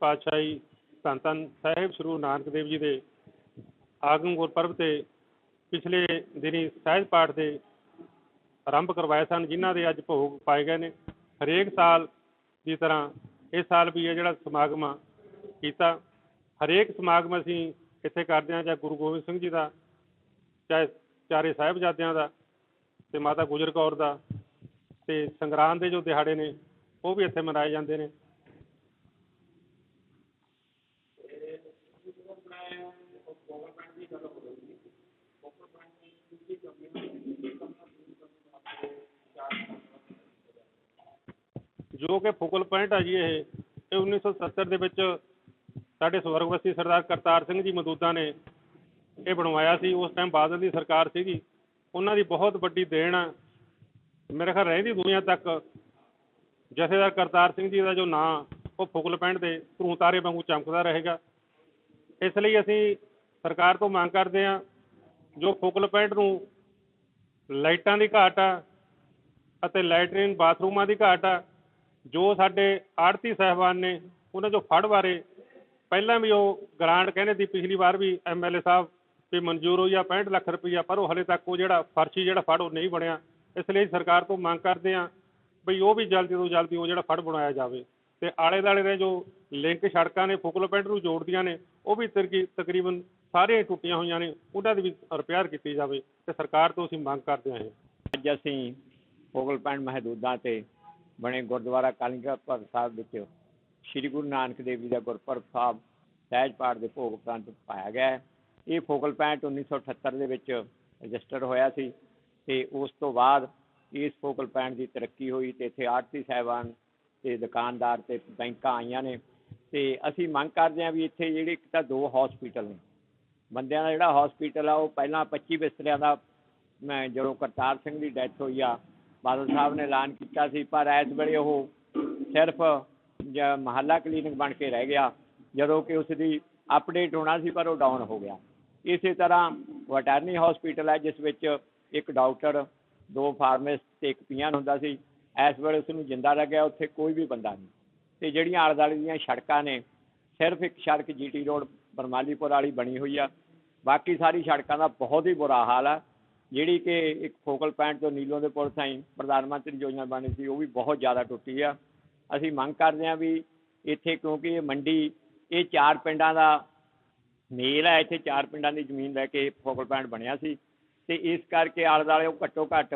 ਪਾਤਸ਼ਾਹੀ ਧੰਨ ਧੰਨ ਸਾਹਿਬ ਸ੍ਰੀ ਗੁਰੂ ਨਾਨਕ ਦੇਵ ਜੀ ਦੇ ਆਗਮਨ ਗੁਰਪੁਰਬ ਤੇ ਪਿਛਲੇ ਦਿਨੀ ਸਹਿਜ ਪਾਠ ਦੇ ਆਰੰਭ ਕਰਵਾਏ ਸਨ, ਜਿਨ੍ਹਾਂ ਦੇ ਅੱਜ ਭੋਗ ਪਾਏ ਗਏ ਨੇ। ਹਰੇਕ ਸਾਲ ਦੀ ਤਰ੍ਹਾਂ ਇਸ ਸਾਲ ਵੀ ਇਹ ਜਿਹੜਾ ਸਮਾਗਮ ਆ ਕੀਤਾ। ਹਰੇਕ ਸਮਾਗਮ ਅਸੀਂ ਇੱਥੇ ਕਰਦੇ ਹਾਂ, ਚਾਹੇ ਗੁਰੂ ਗੋਬਿੰਦ ਸਿੰਘ ਜੀ ਦਾ, ਚਾਹੇ ਚਾਰੇ ਸਾਹਿਬਜ਼ਾਦਿਆਂ ਦਾ ਤੇ ਮਾਤਾ ਗੁਜਰ ਕੌਰ ਦਾ ਤੇ ਸੰਗਰਾਂਦ ਦੇ ਜੋ ਦਿਹਾੜੇ ਨੇ, ਉਹ ਵੀ ਇੱਥੇ ਮਨਾਏ ਜਾਂਦੇ ਨੇ। ਜੋ ਕਿ ਫੋਕਲ ਪੁਆਇੰਟ ਆ ਜੀ ਇਹ ਇਹ 1970 ਦੇ ਵਿੱਚ ਸਾਡੇ ਸਵਰਗਵਾਸੀ ਸਰਦਾਰ ਕਰਤਾਰ ਸਿੰਘ ਜੀ ਮਦੂਦਾ ਨੇ ਇਹ ਬਣਵਾਇਆ ਸੀ। ਉਸ ਟਾਈਮ ਬਾਦਲ ਦੀ ਸਰਕਾਰ ਸੀਗੀ। ਉਹਨਾਂ ਦੀ ਬਹੁਤ ਵੱਡੀ ਦੇਣ ਆ। ਮੇਰੇ ਖਿਆਲ ਰਹਿੰਦੀ ਦੁਨੀਆ ਤੱਕ। ਜਥੇਦਾਰ ਕਰਤਾਰ ਸਿੰਘ ਜੀ ਦਾ ਜੋ ਨਾਂ, ਉਹ ਫੋਕਲ ਪੁਆਇੰਟ ਦੇ ਧਰੂ ਤਾਰੇ ਵਾਂਗੂ ਚਮਕਦਾ ਰਹੇਗਾ। ਇਸ ਲਈ ਅਸੀਂ ਸਰਕਾਰ ਤੋਂ ਮੰਗ ਕਰਦੇ ਹਾਂ, ਜੋ ਫੋਕਲ ਪੈਂਟ ਨੂੰ ਲਾਈਟਾਂ ਦੀ ਘਾਟ ਆ ਅਤੇ ਲੈਟਰਿਨ ਬਾਥਰੂਮਾਂ ਦੀ ਘਾਟ ਆ ਜੋ ਸਾਡੇ ਆੜਤੀ ਸਾਹਿਬਾਨ ਨੇ, ਉਹਨਾਂ 'ਚੋਂ ਫੜ ਬਾਰੇ ਪਹਿਲਾਂ ਵੀ ਉਹ ਗ੍ਰਾਂਟ ਕਹਿੰਦੇ ਸੀ, ਪਿਛਲੀ ਵਾਰ ਵੀ ਐਮਐਲਏ ਸਾਹਿਬ ਵੀ ਮਨਜ਼ੂਰ ਹੋਈ ਆ 65 ਲੱਖ ਰੁਪਈਆ, ਪਰ ਉਹ ਹਲੇ ਤੱਕ ਉਹ ਜਿਹੜਾ ਫਰਸ਼ੀ ਜਿਹੜਾ ਫੜ ਉਹ ਨਹੀਂ ਬਣਿਆ। ਇਸ ਲਈ ਸਰਕਾਰ ਤੋਂ ਮੰਗ ਕਰਦੇ ਆ ਬਈ ਉਹ ਵੀ ਜਲਦੀ ਤੋਂ ਜਲਦੀ ਉਹ ਜਿਹੜਾ ਫੜ ਬਣਾਇਆ ਜਾਵੇ। ਤੇ ਆਲੇ ਦਾਲੇ ਦੇ ਜੋ ਲਿੰਕ ਸੜਕਾਂ ਨੇ, ਫੋਕਲ ਪੁਆਇੰਟ ਨੂੰ ਜੋੜਦੀਆਂ ਨੇ, ਉਹ ਵੀ ਤਕਰੀ- ਤਕਰੀਬਨ ਸਾਰੀਆਂ ਹੀ ਟੁੱਟੀਆਂ ਹੋਈਆਂ ਨੇ, ਉਹਨਾਂ ਦੀ ਵੀ ਰਿਪੇਅਰ ਕੀਤੀ ਜਾਵੇ। ਤੇ ਸਰਕਾਰ ਤੋਂ ਅਸੀਂ ਮੰਗ ਕਰਦੇ ਹਾਂ ਅੱਜ ਅਸੀਂ ਫੋਗਲ ਪਿੰਡ ਮਹਦੂਦਾਂ ਤੇ ਬਣੇ ਗੁਰਦੁਆਰਾ ਕਾਲਿੰਗਪੁਰ ਸਾਹਿਬ ਵਿੱਚ। ਸ੍ਰੀ ਗੁਰੂ ਨਾਨਕ ਦੇਵ ਜੀ ਦਾ ਗੁਰਪੁਰਬ ਸਾਹਿਬ, ਸਹਿਜ ਪਾਠ ਦੇ ਭੋਗ ਉਪਰੰਤ ਪਾਇਆ ਗਿਆ ਹੈ। ਇਹ ਫੋਕਲ ਪੁਆਇੰਟ 1978 ਦੇ ਵਿੱਚ ਰਜਿਸਟਰ ਹੋਇਆ ਸੀ ਤੇ ਉਸ ਤੋਂ ਬਾਅਦ ਇਸ ਫੋਕਲ ਪੁਆਇੰਟ ਦੀ ਤਰੱਕੀ ਹੋਈ ਤੇ ਇੱਥੇ ਆੜਤੀ ਸਾਹਿਬਾਨ ਤੇ ਦੁਕਾਨਦਾਰ ਤੇ ਬੈਂਕਾਂ ਆਈਆਂ ਨੇ। ਤੇ ਅਸੀਂ ਮੰਗ ਕਰਦੇ ਹਾਂ ਵੀ ਇੱਥੇ ਜਿਹੜੇ ਇੱਕ ਤਾਂ ਦੋ ਹਸਪੀਟਲ ਨੇ। ਬੰਦਿਆਂ ਦਾ ਜਿਹੜਾ ਹਸਪੀਟਲ ਆ, ਉਹ ਪਹਿਲਾਂ 25 ਬਿਸਤਰਿਆਂ ਦਾ, ਮੈਂ ਜਦੋਂ ਕਰਤਾਰ ਸਿੰਘ ਦੀ ਡੈਥ ਹੋਈ ਆ ਬਾਦਲ ਸਾਹਿਬ ਨੇ ਐਲਾਨ ਕੀਤਾ ਸੀ, ਪਰ ਇਸ ਵੇਲੇ ਉਹ ਸਿਰਫ ਜ- ਮਹੱਲਾ ਕਲੀਨਿਕ ਬਣ ਕੇ ਰਹਿ ਗਿਆ, ਜਦੋਂ ਕਿ ਉਸ ਦੀ ਅਪਡੇਟ ਹੋਣਾ ਸੀ, ਪਰ ਉਹ ਡਾਊਨ ਹੋ ਗਿਆ। ਇਸੇ ਤਰ੍ਹਾਂ ਵਟਰਨਰੀ ਹਸਪੀਟਲ ਹੈ, ਜਿਸ ਵਿੱਚ ਇੱਕ ਡਾਕਟਰ ਦੋ ਫਾਰਮਾਸਿਸਟ ਤੇ ਇੱਕ ਪੀਐਨ ਹੁੰਦਾ ਸੀ, ਇਸ ਵੇਲੇ ਉਸ ਨੂੰ ਜਿੰਦਾ ਲੱਗਿਆ, ਉੱਥੇ ਕੋਈ ਵੀ ਬੰਦਾ ਨਹੀਂ। ਤੇ ਜਿਹੜੀਆਂ ਆਲੇ ਦੁਆਲੇ ਦੀਆਂ ਸੜਕਾਂ ਨੇ, ਸਿਰਫ ਇੱਕ ਸੜਕ ਜੀਟੀ ਰੋਡ ਬਰਮਾਲੀਪੁਰ ਵਾਲੀ ਬਣੀ ਹੋਈ ਆ। ਬਾਕੀ ਸਾਰੀ ਸੜਕਾਂ ਦਾ ਬਹੁਤ ਹੀ ਬੁਰਾ ਹਾਲ ਆ। ਜਿਹੜੀ ਕਿ ਇੱਕ ਫੋਕਲ ਪੁਆਇੰਟ ਤੋਂ ਨੀਲੋਂ ਦੇ ਪੁਲ ਤਾਈਂ ਪ੍ਰਧਾਨ ਮੰਤਰੀ ਯੋਜਨਾ ਬਣੀ ਸੀ, ਉਹ ਵੀ ਬਹੁਤ ਜ਼ਿਆਦਾ ਟੁੱਟੀ ਆ। ਅਸੀਂ ਮੰਗ ਕਰਦੇ ਹਾਂ ਵੀ ਇੱਥੇ ਕਿਉਂਕਿ ਇਹ ਮੰਡੀ, ਇਹ ਚਾਰ ਪਿੰਡਾਂ ਦਾ ਮੇਲ ਹੈ, ਇੱਥੇ ਚਾਰ ਪਿੰਡਾਂ ਦੀ ਜ਼ਮੀਨ ਲੈ ਕੇ ਫੋਕਲ ਪੁਆਇੰਟ ਬਣਿਆ ਸੀ। ਅਤੇ ਇਸ ਕਰਕੇ ਆਲੇ ਦੁਆਲੇ ਉਹ ਘੱਟੋ ਘੱਟ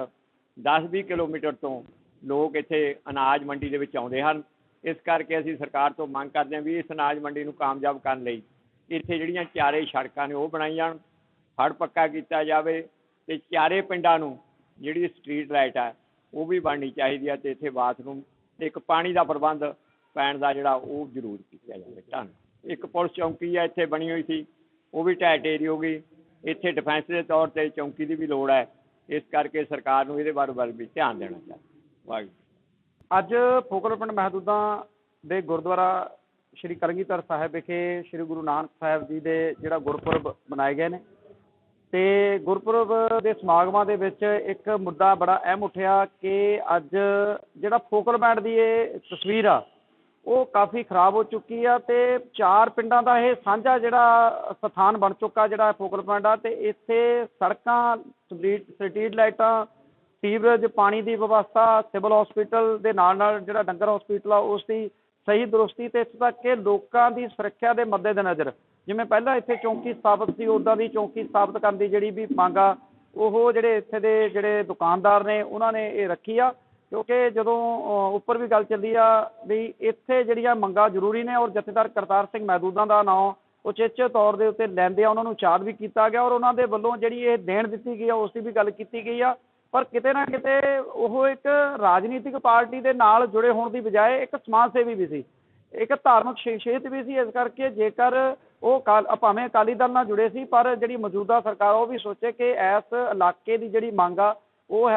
ਦਸ ਵੀਹ ਕਿਲੋਮੀਟਰ ਤੋਂ ਲੋਕ ਇੱਥੇ ਅਨਾਜ ਮੰਡੀ ਦੇ ਵਿੱਚ ਆਉਂਦੇ ਹਨ। ਇਸ ਕਰਕੇ ਅਸੀਂ ਸਰਕਾਰ ਤੋਂ ਮੰਗ ਕਰਦੇ ਹਾਂ ਵੀ ਇਸ ਅਨਾਜ ਮੰਡੀ ਨੂੰ ਕਾਮਯਾਬ ਕਰਨ ਲਈ ਇੱਥੇ ਜਿਹੜੀਆਂ ਚਾਰੇ ਸੜਕਾਂ ਨੇ ਉਹ ਬਣਾਈ ਜਾਣ। ਫੜ ਪੱਕਾ ਕੀਤਾ ਜਾਵੇ ਤੇ ਚਾਰੇ ਪਿੰਡਾਂ ਨੂੰ ਜਿਹੜੀ ਸਟਰੀਟ ਲਾਈਟ ਹੈ ਉਹ ਵੀ ਬਣਨੀ ਚਾਹੀਦੀ ਹੈ ਤੇ ਇੱਥੇ ਬਾਥਰੂਮ ਤੇ ਇੱਕ ਪਾਣੀ ਦਾ ਪ੍ਰਬੰਧ ਪੈਣ ਦਾ ਜਿਹੜਾ ਉਹ ਜ਼ਰੂਰ ਕੀਤਾ ਜਾਵੇ। ਧੰਨ। ਇੱਕ ਪੁਲਿਸ ਚੌਂਕੀ ਹੈ ਇੱਥੇ ਬਣੀ ਹੋਈ ਸੀ, ਉਹ ਵੀ ਢਹਿ ਢੇਰੀ ਹੋ ਗਈ। ਇੱਥੇ ਡਿਫੈਂਸ ਦੇ ਤੌਰ ਤੇ ਚੌਂਕੀ ਦੀ ਵੀ ਲੋੜ ਹੈ ਇਸ ਕਰਕੇ ਸਰਕਾਰ ਨੂੰ ਇਹਦੇ ਬਾਰੇ ਵੱਲ ਵੀ ਧਿਆਨ ਦੇਣਾ ਚਾਹੀਦਾ। ਵਾਹਿਗੁਰੂ। ਅੱਜ ਫੋਕਲ ਪਿੰਡ ਮਹਦੂਦਾਂ ਦੇ ਗੁਰਦੁਆਰਾ ਸ਼੍ਰੀ ਕਰੰਗੀਧਰ ਸਾਹਿਬ ਵਿਖੇ ਸ਼੍ਰੀ ਗੁਰੂ ਨਾਨਕ ਸਾਹਿਬ ਜੀ ਦੇ ਜਿਹੜਾ ਗੁਰਪੁਰਬ ਮਨਾਏ ਗਏ ਨੇ। ਤੇ ਗੁਰਪੁਰਬ ਦੇ ਸਮਾਗਮਾਂ ਦੇ ਵਿੱਚ ਇੱਕ ਮੁੱਦਾ ਬੜਾ ਅਹਿਮ ਉੱਠਿਆ ਕਿ ਅੱਜ ਜਿਹੜਾ ਫੋਕਲ ਬੈਂਡ ਦੀ ਇਹ ਤਸਵੀਰ ਆ, ਉਹ ਕਾਫੀ ਖਰਾਬ ਹੋ ਚੁੱਕੀ ਆ ਤੇ ਚਾਰ ਪਿੰਡਾਂ ਦਾ ਇਹ ਸਾਂਝਾ ਜਿਹੜਾ ਸਥਾਨ ਬਣ ਚੁੱਕਾ ਜਿਹੜਾ ਫੋਕਲ ਪੁਆਇੰਟ ਆ ਤੇ ਇੱਥੇ ਸੜਕਾਂ, ਸਟਰੀਟ ਸਟਰੀਟ ਲਾਈਟਾਂ, ਸੀਵਰੇਜ, ਪਾਣੀ ਦੀ ਵਿਵਸਥਾ, ਸਿਵਲ ਹਸਪੀਟਲ ਦੇ ਨਾਲ ਨਾਲ ਜਿਹੜਾ ਡੰਗਰ ਹਸਪੀਟਲ ਆ ਉਸ ਦੀ ਸਹੀ ਦਰੁਸਤੀ ਤੇ ਇੱਥੇ ਤੱਕ ਕਿ ਲੋਕਾਂ ਦੀ ਸੁਰੱਖਿਆ ਦੇ ਮੱਦੇਨਜ਼ਰ ਜਿਵੇਂ ਪਹਿਲਾਂ ਇੱਥੇ ਚੌਂਕੀ ਸਥਾਪਿਤ ਸੀ ਉਦਾਂ ਦੀ ਚੌਂਕੀ ਸਥਾਪਿਤ ਕਰਨ ਦੀ ਜਿਹੜੀ ਵੀ ਮੰਗ ਆ, ਉਹ ਜਿਹੜੇ ਇੱਥੇ ਦੇ ਜਿਹੜੇ ਦੁਕਾਨਦਾਰ ਨੇ, ਉਹਨਾਂ ਨੇ ਇਹ ਰੱਖੀ ਆ, ਕਿਉਂਕਿ ਜਦੋਂ ਉੱਪਰ ਵੀ ਗੱਲ ਚੱਲੀ ਆ ਵੀ ਇੱਥੇ ਜਿਹੜੀਆਂ ਮੰਗਾਂ ਜ਼ਰੂਰੀ ਨੇ ਔਰ ਜਥੇਦਾਰ ਕਰਤਾਰ ਸਿੰਘ ਮਹਿਦੂਦਾਂ ਦਾ ਨਾਂ ਉਚੇਚੇ ਤੌਰ ਦੇ ਉੱਤੇ ਲੈਂਦੇ ਆ, ਉਹਨਾਂ ਨੂੰ ਚਾਰਜ ਵੀ ਕੀਤਾ ਗਿਆ ਔਰ ਉਹਨਾਂ ਦੇ ਵੱਲੋਂ ਜਿਹੜੀ ਇਹ ਦੇਣ ਦਿੱਤੀ ਗਈ ਆ, ਉਸ ਦੀ ਵੀ ਗੱਲ ਕੀਤੀ ਗਈ ਆ, ਪਰ ਕਿਤੇ ਨਾ ਕਿਤੇ ਉਹ ਇੱਕ ਰਾਜਨੀਤਿਕ ਪਾਰਟੀ ਦੇ ਨਾਲ ਜੁੜੇ ਹੋਣ ਦੀ ਬਜਾਏ ਇੱਕ ਸਮਾਜ ਸੇਵੀ ਵੀ ਸੀ, ਇੱਕ ਧਾਰਮਿਕ ਸ਼ਖਸੀਅਤ ਵੀ ਸੀ, ਇਸ ਕਰਕੇ ਜੇਕਰ ਉਹ ਕਾਲ- ਭਾਵੇਂ ਅਕਾਲੀ ਦਲ ਨਾਲ ਜੁੜੇ ਸੀ, ਪਰ ਜਿਹੜੀ ਮੌਜੂਦਾ ਸਰਕਾਰ ਉਹ ਵੀ ਸੋਚੇ ਕਿ ਇਸ ਇਲਾਕੇ ਦੀ ਜਿਹੜੀ ਮੰਗ ਆ, ਉਹ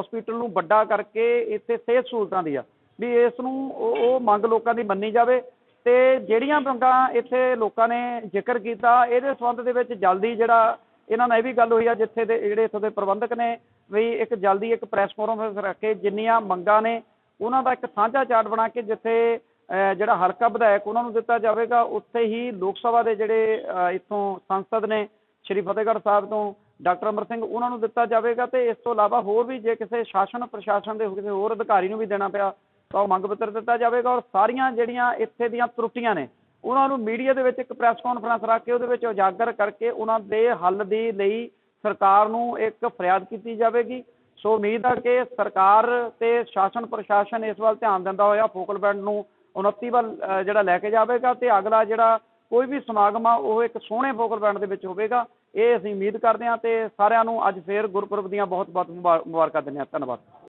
ਹਸਪੀਟਲ ਨੂੰ ਵੱਡਾ ਕਰਕੇ ਇੱਥੇ ਸਿਹਤ ਸਹੂਲਤਾਂ ਦੀ ਆ। ਵੀ ਇਸ ਨੂੰ ਉਹ ਮੰਗ ਲੋਕਾਂ ਦੀ ਮੰਨੀ ਜਾਵੇ ਤੇ ਜਿਹੜੀਆਂ ਮੰਗਾਂ ਇੱਥੇ ਲੋਕਾਂ ਨੇ ਜ਼ਿਕਰ ਕੀਤਾ, ਇਹਦੇ ਸੰਬੰਧ ਦੇ ਵਿੱਚ ਜਲਦੀ ਜਿਹੜਾ ਇਹਨਾਂ ਨਾਲ ਇਹ ਵੀ ਗੱਲ ਹੋਈ ਆ, ਜਿੱਥੇ ਦੇ, ਜਿਹੜੇ ਇੱਥੋਂ ਦੇ ਪ੍ਰਬੰਧਕ ਨੇ, ਵੀ ਇੱਕ ਜਲਦੀ ਇੱਕ ਪ੍ਰੈਸ ਕਾਨਫਰੰਸ ਰੱਖ ਕੇ ਜਿੰਨੀਆਂ ਮੰਗਾਂ ਨੇ, ਉਹਨਾਂ ਦਾ ਇੱਕ ਸਾਂਝਾ ਚਾਰਟ ਬਣਾ ਕੇ ਜਿੱਥੇ ਜਿਹੜਾ ਹਲਕਾ ਵਿਧਾਇਕ ਉਹਨਾਂ ਨੂੰ ਦਿੱਤਾ ਜਾਵੇਗਾ, ਉੱਥੇ ਹੀ ਲੋਕ ਸਭਾ ਦੇ ਜਿਹੜੇ, ਅਹ ਇੱਥੋਂ ਸੰਸਦ ਨੇ, ਸ਼੍ਰੀ ਫਤਿਹਗੜ੍ਹ ਸਾਹਿਬ ਤੋਂ ਡਾਕਟਰ ਅਮਰ ਸਿੰਘ ਉਹਨਾਂ ਨੂੰ ਦਿੱਤਾ ਜਾਵੇਗਾ ਤੇ ਇਸ ਤੋਂ ਇਲਾਵਾ ਹੋਰ ਵੀ ਜੇ ਕਿਸੇ ਸ਼ਾਸਨ ਪ੍ਰਸ਼ਾਸਨ ਦੇ ਕਿਸੇ ਹੋਰ ਅਧਿਕਾਰੀ ਨੂੰ ਵੀ ਦੇਣਾ ਪਿਆ, ਤਾਂ ਉਹ ਮੰਗ ਪੱਤਰ ਦਿੱਤਾ ਜਾਵੇਗਾ ਔਰ ਸਾਰੀਆਂ ਜਿਹੜੀਆਂ ਇੱਥੇ ਦੀਆਂ ਤਰੁੱਟੀਆਂ ਨੇ, ਉਹਨਾਂ ਨੂੰ ਮੀਡੀਆ ਦੇ ਵਿੱਚ ਇੱਕ ਪ੍ਰੈਸ ਕਾਨਫਰੰਸ ਰੱਖ ਕੇ ਉਹਦੇ ਵਿੱਚ ਉਜਾਗਰ ਕਰਕੇ ਉਹਨਾਂ ਦੇ ਹੱਲ ਦੇ ਲਈ ਸਰਕਾਰ ਨੂੰ ਇੱਕ ਫਰਿਆਦ ਕੀਤੀ ਜਾਵੇਗੀ। ਸੋ ਉਮੀਦ ਹੈ ਕਿ ਸਰਕਾਰ ਤੇ ਸ਼ਾਸਨ ਪ੍ਰਸ਼ਾਸਨ ਇਸ ਵੱਲ ਧਿਆਨ ਦਿੰਦਾ ਹੋਇਆ, ਫੋਕਲ ਬੈਂਡ ਨੂੰ ਉન્નਤੀ ਵੱਲ ਜਿਹੜਾ ਲੈ ਕੇ ਜਾਵੇਗਾ ਤੇ ਅਗਲਾ ਜਿਹੜਾ ਕੋਈ ਵੀ ਸਮਾਗਮ ਆ, ਉਹ ਇੱਕ ਸੋਹਣੇ ਫੋਕਲ ਪੁਆਇੰਟ ਦੇ ਵਿੱਚ ਹੋਵੇਗਾ। ਇਹ ਅਸੀਂ ਉਮੀਦ ਕਰਦੇ ਹਾਂ ਤੇ ਸਾਰਿਆਂ ਨੂੰ ਅੱਜ ਫੇਰ ਗੁਰਪੁਰਬ ਦੀਆਂ ਬਹੁਤ ਬਹੁਤ ਮੁਬਾਰ- ਮੁਬਾਰਕਾਂ ਦਿੰਦੇ ਹਾਂ। ਧੰਨਵਾਦ।